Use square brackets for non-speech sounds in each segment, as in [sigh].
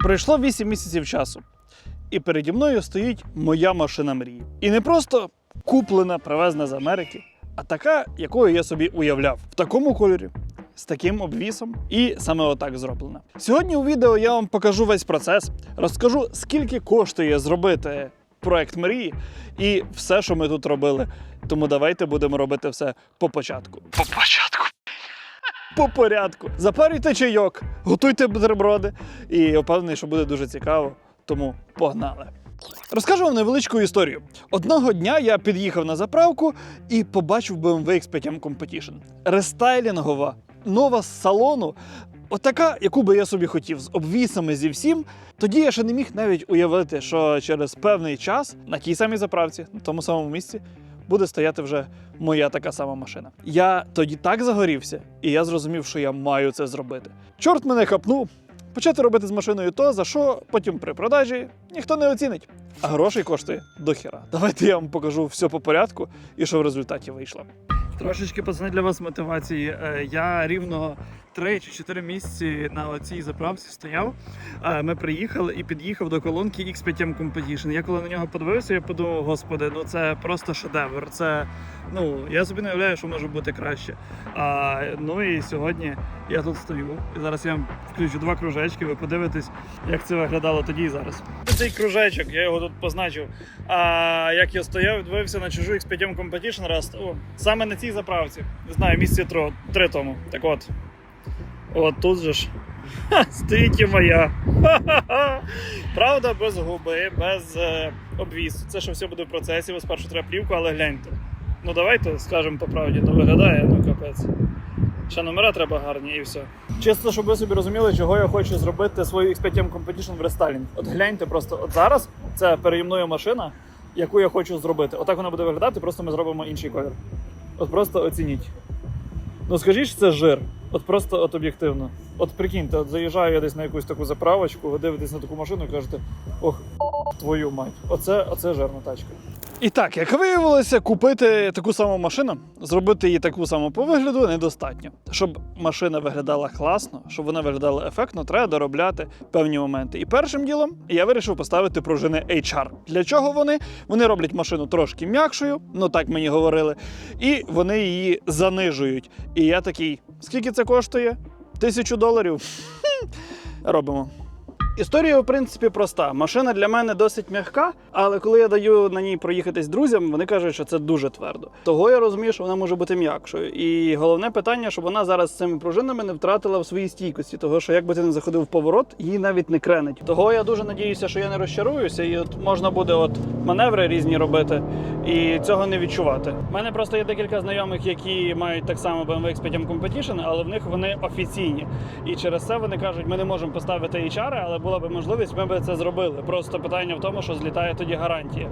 Пройшло 8 місяців часу, і переді мною стоїть моя машина мрії. І не просто куплена, привезена з Америки, а така, якою я собі уявляв, в такому кольорі. З таким обвісом і саме отак зроблена. Сьогодні у відео я вам покажу весь процес, розкажу, скільки коштує зробити проект мрії і все, що ми тут робили. Тому давайте будемо робити все по початку. По початку. По порядку. Запарюйте чайок, готуйте бутерброди. І впевнений, що буде дуже цікаво. Тому погнали. Розкажу вам невеличку історію. Одного дня я під'їхав на заправку і побачив BMW X5 Competition. Рестайлінгова, нова з салону. Отака, яку би я собі хотів, з обвісами зі всім. Тоді я ще не міг навіть уявити, що через певний час на тій самій заправці, на тому самому місці, буде стояти вже моя така сама машина. Я тоді так загорівся, і я зрозумів, що я маю це зробити. Чорт мене хапнув. Почати робити з машиною то, за що потім при продажі ніхто не оцінить. А грошей коштує до хіра. Давайте я вам покажу все по порядку і що в результаті вийшло. Трошечки пацани для вас мотивації. Е, Я рівно 3 чи 4 місяці на цій заправці стояв. Е, Ми приїхали і під'їхав до колонки X5M Competition. Я коли на нього подивився, я подумав, господи, ну це просто шедевр. Це ну я собі не уявляю, що може бути краще. А, ну і сьогодні я тут стою. І зараз я вам включу два кружечки. Ви подивитесь, як це виглядало тоді і зараз. Цей кружечок, я його тут позначив. А як я стояв, дивився на чужу X5M Competition раз. О, саме на цій заправці. Не знаю, місяці тро- три тому. Так от. От тут же ж. Ха, стоїть і моя. Правда, без губи, без е, обвісу. Це що все буде в процесі, бо спершу треба плівку, але гляньте. Ну давайте скажемо по правді, ну виглядає, ну капець. Ще номера треба гарні і все. Чисто, щоб ви собі розуміли, чого я хочу зробити свою X5M Competition в рестайлінг. От гляньте просто, от зараз це переді мною машина, яку я хочу зробити. Отак вона буде виглядати, просто ми зробимо інший колір. От просто оцініть. Ну скажіть, це жир. От просто от об'єктивно. От прикиньте, от заїжджаю я десь на якусь таку заправочку, ви дивитесь на таку машину і кажете, ох, твою мать, оце, оце жирна тачка. І так, як виявилося, купити таку саму машину, зробити її таку саму по вигляду недостатньо. Щоб машина виглядала класно, щоб вона виглядала ефектно, треба доробляти певні моменти. І першим ділом я вирішив поставити пружини HR. Для чого вони? Вони роблять машину трошки м'якшою, ну так мені говорили, і вони її занижують. І я такий, скільки це коштує? Тисячу доларів. [laughs] Робимо. Історія, в принципі, проста. Машина для мене досить м'яка, але коли я даю на ній проїхатись друзям, вони кажуть, що це дуже твердо. Того я розумію, що вона може бути м'якшою. І головне питання, щоб вона зараз з цими пружинами не втратила в своїй стійкості, того що якби ти не заходив в поворот, її навіть не кренить. Того я дуже надіюся, що я не розчаруюся, і от можна буде от маневри різні робити і цього не відчувати. У мене просто є декілька знайомих, які мають так само BMW X5 Competition, але в них вони офіційні. І через це вони кажуть, ми не можемо поставити HR, але була б можливість, ми б це зробили. Просто питання в тому, що злітає тоді гарантія.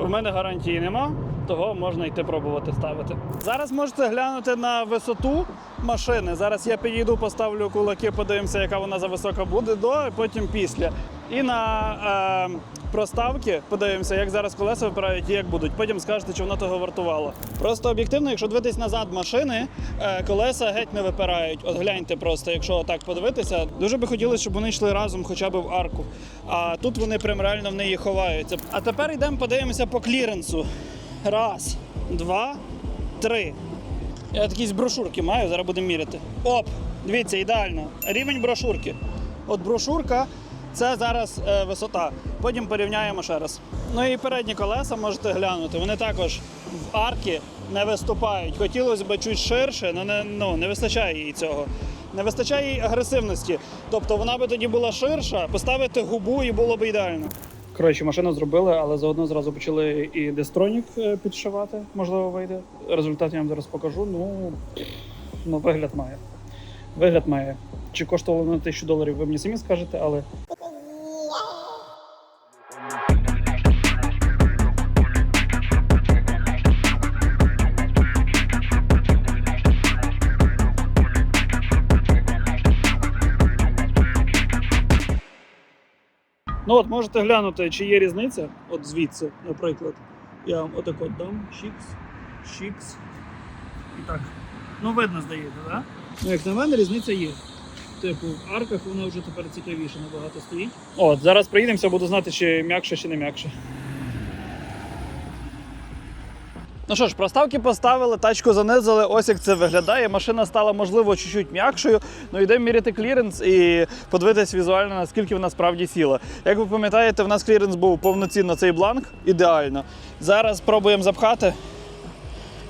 У мене гарантії нема, того можна йти пробувати ставити. Зараз можете глянути на висоту машини. Зараз я підійду, поставлю кулаки, подивимося, яка вона за висока буде до, і потім після. І на е, проставки подивимося, як зараз колеса випирають і як будуть. Потім скажете, чи воно того вартувало. Просто об'єктивно, якщо дивитись назад машини, е, колеса геть не випирають. От гляньте просто, якщо так подивитися, дуже би хотілося, щоб вони йшли разом хоча б в арку. А тут вони прям реально в неї ховаються. А тепер йдемо подивимося по кліренсу. Раз, два, три. Я з брошурки маю, зараз будемо міряти. Оп! Дивіться, ідеально. Рівень брошурки. От брошурка це зараз е, висота. Потім порівняємо ще раз. Ну і передні колеса можете глянути. Вони також в арки не виступають. Хотілося б чуть ширше, але не, ну, не вистачає їй цього. Не вистачає їй агресивності. Тобто вона би тоді була ширша, поставити губу і було б ідеально. Коротше, машину зробили, але заодно зразу почали і дестронік е, підшивати, можливо, вийде. Результат я вам зараз покажу. Ну, ну вигляд має. Вигляд має. Чи коштувало на тисячу доларів, ви мені самі скажете, але Ну от можете глянути, чи є різниця. От звідси, наприклад. Я вам отак от дам. Шікс, шікс. І так. Ну, видно, здається, так? Да? Ну, як на мене, різниця є. типу в арках, воно вже тепер цікавіше набагато стоїть. От, зараз приїдемося, буду знати, чи м'якше, чи не м'якше. Ну що ж, проставки поставили, тачку занизили, ось як це виглядає. Машина стала, можливо, чуть-чуть м'якшою. Ну йдемо міряти кліренс і подивитись візуально, наскільки вона справді сіла. Як ви пам'ятаєте, в нас кліренс був повноцінно цей бланк, ідеально. Зараз пробуємо запхати.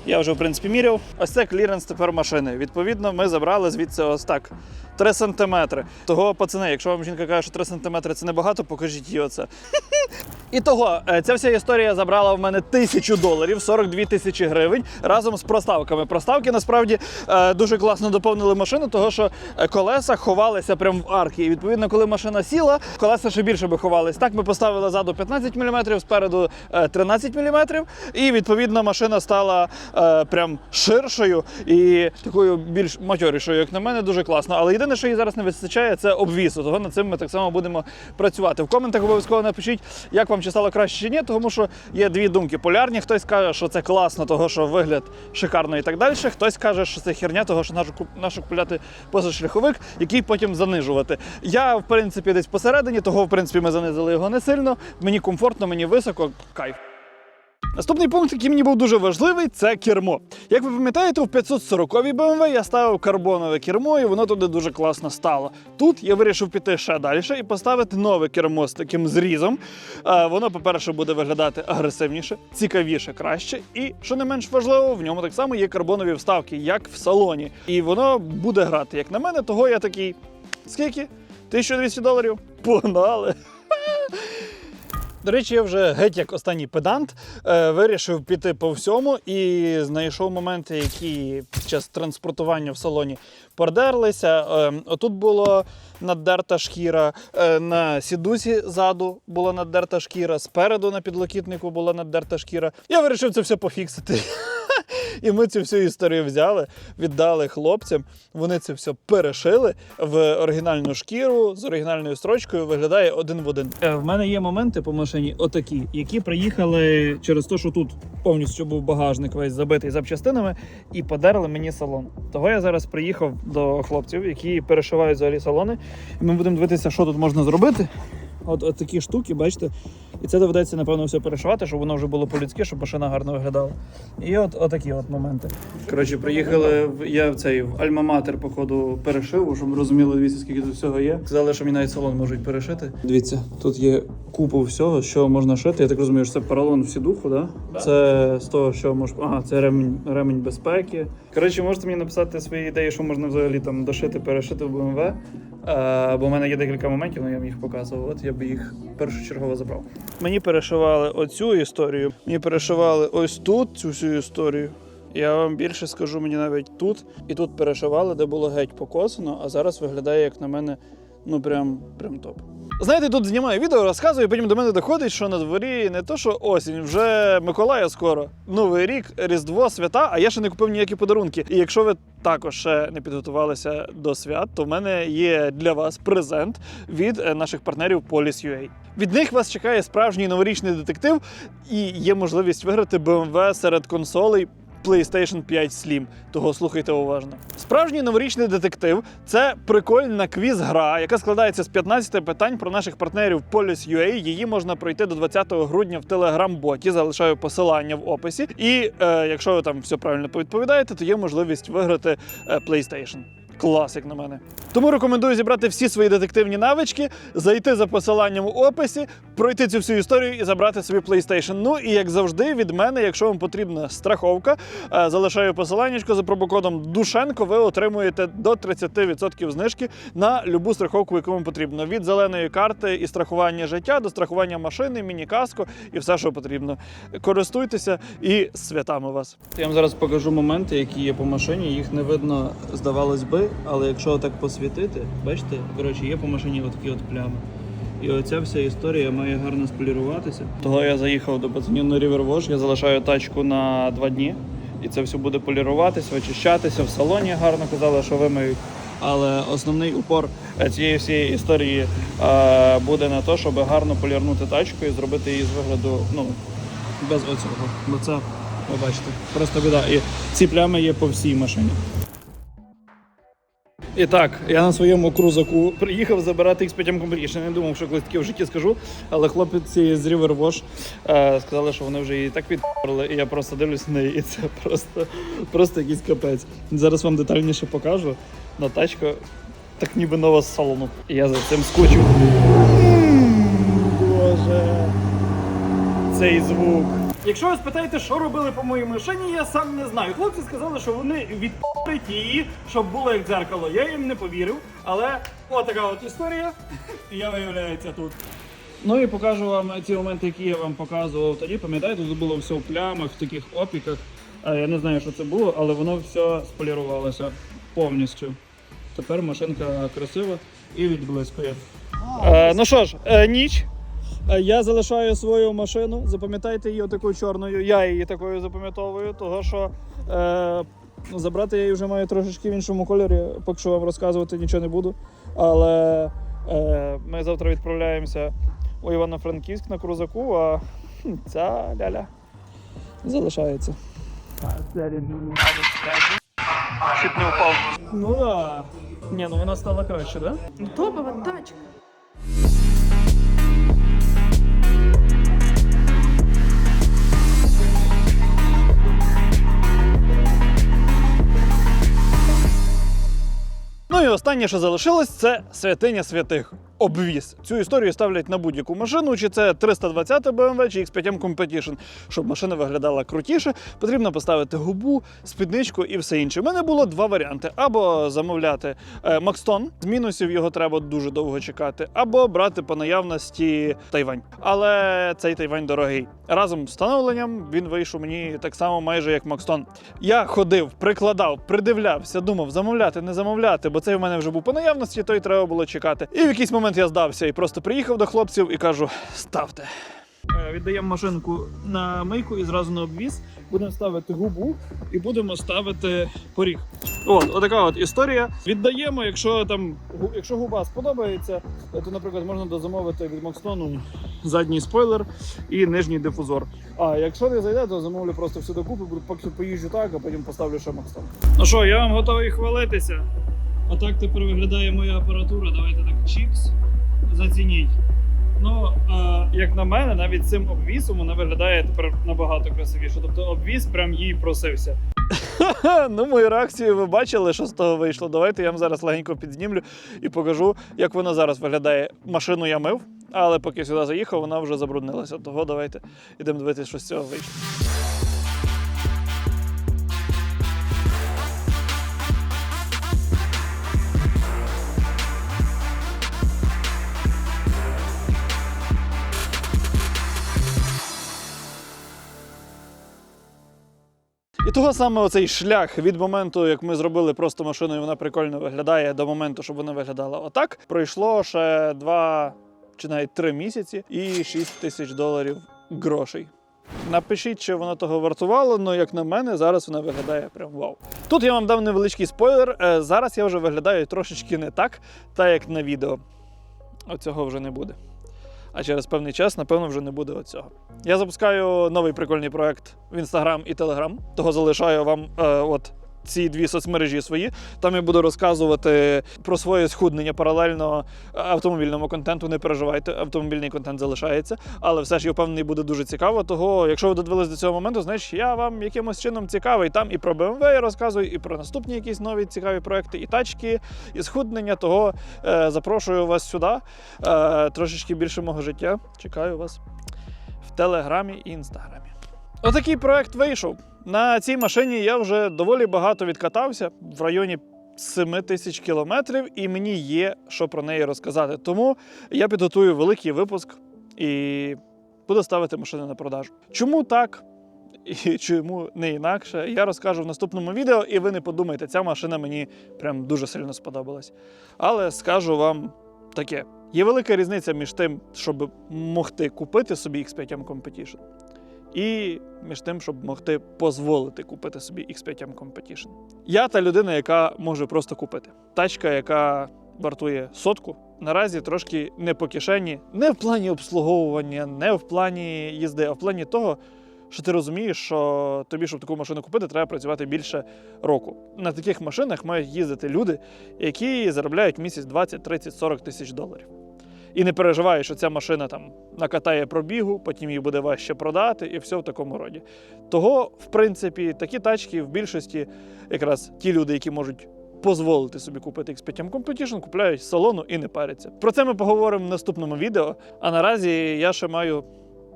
Я вже, в принципі, міряв. Ось це кліренс тепер машини. Відповідно, ми забрали звідси ось так. 3 сантиметри. Того, пацани, якщо вам жінка каже, що 3 сантиметри це небагато, покажіть їй оце. [laughs] І того, е, ця вся історія забрала в мене тисячу доларів, 42 тисячі гривень разом з проставками. Проставки насправді е, дуже класно доповнили машину, того що е, колеса ховалися прямо в арки. І відповідно, коли машина сіла, колеса ще більше би ховались. Так ми поставили ззаду 15 мм, спереду е, 13 мм. І відповідно машина стала прям ширшою і такою більш матьорішою, як на мене, дуже класно. Але єдине, що їй зараз не вистачає, це обвісу. Того над цим ми так само будемо працювати. В коментах обов'язково напишіть, як вам чи стало краще чи ні, тому що є дві думки полярні. Хтось каже, що це класно, того що вигляд шикарно і так далі. Хтось каже, що це херня, того що нашу купляти позашляховик, який потім занижувати. Я в принципі десь посередині, того в принципі ми занизили його не сильно. Мені комфортно, мені високо, кайф. Наступний пункт, який мені був дуже важливий, це кермо. Як ви пам'ятаєте, в 540 BMW я ставив карбонове кермо, і воно туди дуже класно стало. Тут я вирішив піти ще далі і поставити нове кермо з таким зрізом. Е, Воно, по-перше, буде виглядати агресивніше, цікавіше, краще. І що не менш важливо, в ньому так само є карбонові вставки, як в салоні. І воно буде грати, як на мене, того я такий. Скільки? 1200 доларів? Погнали! До речі, я вже геть як останній педант е, вирішив піти по всьому і знайшов моменти, які під час транспортування в салоні продерлися. Е, отут було наддерта шкіра, е, на сідусі ззаду була наддерта шкіра, спереду на підлокітнику була наддерта шкіра. Я вирішив це все пофіксити. І ми цю всю історію взяли, віддали хлопцям. Вони це все перешили в оригінальну шкіру з оригінальною строчкою. Виглядає один в один. Е, В мене є моменти по машині, отакі, які приїхали через те, що тут повністю був багажник весь забитий запчастинами, і подерли мені салон. Того я зараз приїхав до хлопців, які перешивають взагалі салони. І ми будемо дивитися, що тут можна зробити. От, от такі штуки, бачите. І це доведеться, напевно, все перешивати, щоб воно вже було по-людськи, щоб машина гарно виглядала. І от отакі от моменти. Коротше, приїхали в я в цей в Альма-Матер, походу, перешив, щоб розуміли, дивіться, скільки тут всього є. Сказали, що мені навіть салон можуть перешити. Дивіться, тут є купу всього, що можна шити. Я так розумію, що це поролон всі духу, да? Це з того, що мож... Ага, це ремень, ремень безпеки. Коротше, можете мені написати свої ідеї, що можна взагалі там дошити, перешити в BMW. Е, бо в мене є декілька моментів, але я вам їх показував. От я б їх першочергово забрав. Мені перешивали оцю історію, мені перешивали ось тут цю всю історію. Я вам більше скажу, мені навіть тут і тут перешивали, де було геть покосано, а зараз виглядає, як на мене, ну прям, прям топ. Знаєте, тут знімаю відео, розказую, потім до мене доходить, що на дворі не то, що осінь, вже Миколая скоро. Новий рік, Різдво, свята, а я ще не купив ніякі подарунки. І якщо ви також ще не підготувалися до свят, то в мене є для вас презент від е, наших партнерів Police.ua. Від них вас чекає справжній новорічний детектив, і є можливість виграти BMW серед консолей. PlayStation 5 Slim, того слухайте уважно. Справжній новорічний детектив це прикольна квіз-гра, яка складається з 15 питань про наших партнерів Polis.ua. Її можна пройти до 20 грудня в телеграм-боті. Залишаю посилання в описі. І е, якщо ви там все правильно повідповідаєте, то є можливість виграти е, PlayStation. Клас, як на мене. Тому рекомендую зібрати всі свої детективні навички, зайти за посиланням у описі, пройти цю всю історію і забрати собі PlayStation. Ну і як завжди, від мене, якщо вам потрібна страховка, е, залишаю посиланнячко за промокодом Душенко. Ви отримуєте до 30% знижки на любу страховку, яку вам потрібно. Від зеленої карти і страхування життя до страхування машини, міні-каско і все, що потрібно. Користуйтеся і святами вас. Я вам зараз покажу моменти, які є по машині. Їх не видно, здавалось би, але якщо так посвітити, бачите, коротше, є по машині отакі от плями. І оця вся історія має гарно споліруватися. Того я заїхав до пацанів на River я залишаю тачку на два дні. І це все буде поліруватися, очищатися. В салоні гарно казали, що вимиють. Але основний упор цієї всієї історії е, буде на те, щоб гарно полірнути тачку і зробити її з вигляду ну, без оцього. Бо це, ви бачите, просто біда. І ці плями є по всій машині. І так, я на своєму крузаку приїхав забирати X5 Competition. Не думав, що колись таке в житті скажу, але хлопці з River Wash е, сказали, що вони вже її так підпорли, і я просто дивлюсь на неї, і це просто, просто якийсь капець. Зараз вам детальніше покажу. На тачка так ніби нова з салону. І я за цим скочив. Боже. Цей звук. Якщо ви спитаєте, що робили по моїй машині, я сам не знаю. Хлопці сказали, що вони відпорять її, щоб було як дзеркало. Я їм не повірив, але отака от історія. Я виявляється тут. Ну і покажу вам ті моменти, які я вам показував тоді. Пам'ятаєте, тут було все в плямах, в таких опіках. Я не знаю, що це було, але воно все сполірувалося повністю. Тепер машинка красива і відблискує. Ну що ж, е, ніч. Я залишаю свою машину. Запам'ятайте її такою чорною. Я її такою запам'ятовую, того що е, забрати я її вже маю трошечки в іншому кольорі. Поки що вам розказувати нічого не буду. Але е, ми завтра відправляємося у Івано-Франківськ на крузаку, а [laughs] ця ляля залишається. Чуть не впав. Ну. Да. Ні, ну вона стала краще, так? Да? Топова тачка. Ну і останнє, що залишилось, це святиня святих. Обвіз. Цю історію ставлять на будь-яку машину, чи це 320 BMW, чи X5 Competition. Щоб машина виглядала крутіше, потрібно поставити губу, спідничку і все інше. У мене було два варіанти: або замовляти е, Макстон, з мінусів його треба дуже довго чекати, або брати по наявності Тайвань. Але цей Тайвань дорогий. Разом з встановленням він вийшов мені так само майже як Макстон. Я ходив, прикладав, придивлявся, думав, замовляти, не замовляти, бо цей в мене вже був по наявності, той треба було чекати. І в якийсь момент я здався і просто приїхав до хлопців і кажу: ставте. Е, Віддаємо машинку на мийку і зразу на обвіз. Будемо ставити губу і будемо ставити поріг. От, отака от історія. Віддаємо, якщо там якщо губа сподобається, то, наприклад, можна дозамовити від Макстону задній спойлер і нижній дифузор. А якщо не зайде, то замовлю просто все докупи, поїжджу так, а потім поставлю ще Макстон. Ну що, я вам готовий хвалитися. Отак тепер виглядає моя апаратура. Давайте так чікс. Зацініть. Ну, а, як на мене, навіть цим обвісом вона виглядає тепер набагато красивіше. Тобто обвіс прям їй просився. [laughs] ну, мою реакцію ви бачили, що з того вийшло. Давайте я вам зараз легенько підзнімлю і покажу, як вона зараз виглядає. Машину я мив, але поки сюди заїхав, вона вже забруднилася. Того давайте йдемо дивитися, що з цього вийшло. І того саме оцей шлях від моменту, як ми зробили просто машину, і вона прикольно виглядає, до моменту, щоб вона виглядала отак, пройшло ще два чи навіть три місяці і 6 тисяч доларів грошей. Напишіть, чи воно того вартувало, але як на мене, зараз вона виглядає прям вау. Тут я вам дав невеличкий спойлер. е, Зараз я вже виглядаю трошечки не так, так як на відео. Оцього вже не буде. А через певний час, напевно, вже не буде оцього. Я запускаю новий прикольний проект в Інстаграм і Телеграм. Того залишаю вам е, от ці дві соцмережі свої. Там я буду розказувати про своє схуднення паралельно автомобільному контенту. Не переживайте, автомобільний контент залишається. Але все ж я впевнений, буде дуже цікаво. Того, якщо ви додивились до цього моменту, значить я вам якимось чином цікавий. Там і про BMW я розказую, і про наступні якісь нові цікаві проекти, і тачки, і схуднення. Того е, запрошую вас сюди. Е, трошечки більше мого життя. Чекаю вас в Телеграмі і Інстаграмі. Отакий проект вийшов. На цій машині я вже доволі багато відкатався в районі 7 тисяч кілометрів, і мені є що про неї розказати. Тому я підготую великий випуск і буду ставити машини на продажу. Чому так? І чому не інакше, я розкажу в наступному відео, і ви не подумайте, ця машина мені прям дуже сильно сподобалась. Але скажу вам таке: є велика різниця між тим, щоб могти купити собі X5 Competition, і між тим, щоб могти дозволити купити собі X5 Competition. Я та людина, яка може просто купити. Тачка, яка вартує сотку, наразі трошки не по кишені, не в плані обслуговування, не в плані їзди, а в плані того, що ти розумієш, що тобі, щоб таку машину купити, треба працювати більше року. На таких машинах мають їздити люди, які заробляють місяць 20, 30, 40 тисяч доларів. І не переживаєш, що ця машина там накатає пробігу, потім її буде важче продати, і все в такому роді. Того, в принципі, такі тачки в більшості, якраз ті люди, які можуть дозволити собі купити X5 Competition, купляють з салону і не паряться. Про це ми поговоримо в наступному відео. А наразі я ще маю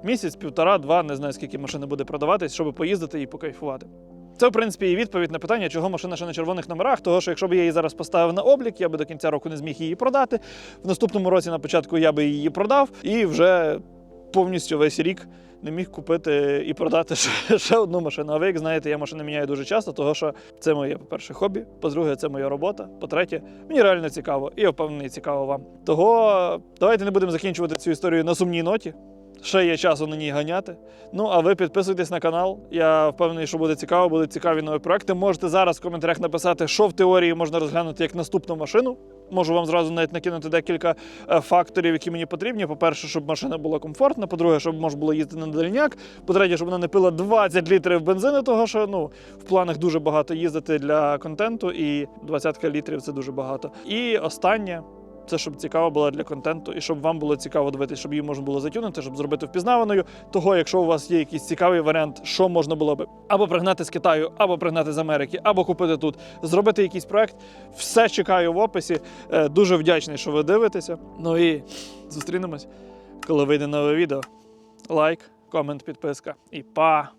місяць, півтора, два, не знаю, скільки машини буде продаватись, щоб поїздити і покайфувати. Це, в принципі, і відповідь на питання, чого машина ще на червоних номерах. Того, що якщо б я її зараз поставив на облік, я би до кінця року не зміг її продати. В наступному році, на початку, я би її продав і вже повністю весь рік не міг купити і продати ще, ще одну машину. А ви, як знаєте, я машини міняю дуже часто, тому що це моє, по-перше, хобі, по-друге, це моя робота. По-третє, мені реально цікаво, і я впевнений, цікаво вам. Того давайте не будемо закінчувати цю історію на сумній ноті. Ще є часу на ній ганяти. Ну, а ви підписуйтесь на канал. Я впевнений, що буде цікаво, будуть цікаві нові проекти. Можете зараз в коментарях написати, що в теорії можна розглянути як наступну машину. Можу вам зразу навіть накинути декілька е, факторів, які мені потрібні. По-перше, щоб машина була комфортна. По-друге, щоб можна було їздити на дальняк. По-третє, щоб вона не пила 20 літрів бензину, того що ну в планах дуже багато їздити для контенту, і 20 літрів це дуже багато. І останнє. Це щоб цікаво було для контенту, і щоб вам було цікаво дивитися, щоб її можна було затюнити, щоб зробити впізнаваною. Того, якщо у вас є якийсь цікавий варіант, що можна було би або пригнати з Китаю, або пригнати з Америки, або купити тут, зробити якийсь проект. Все чекаю в описі. Е, Дуже вдячний, що ви дивитеся. Ну і зустрінемось, коли вийде нове відео. Лайк, комент, підписка і па!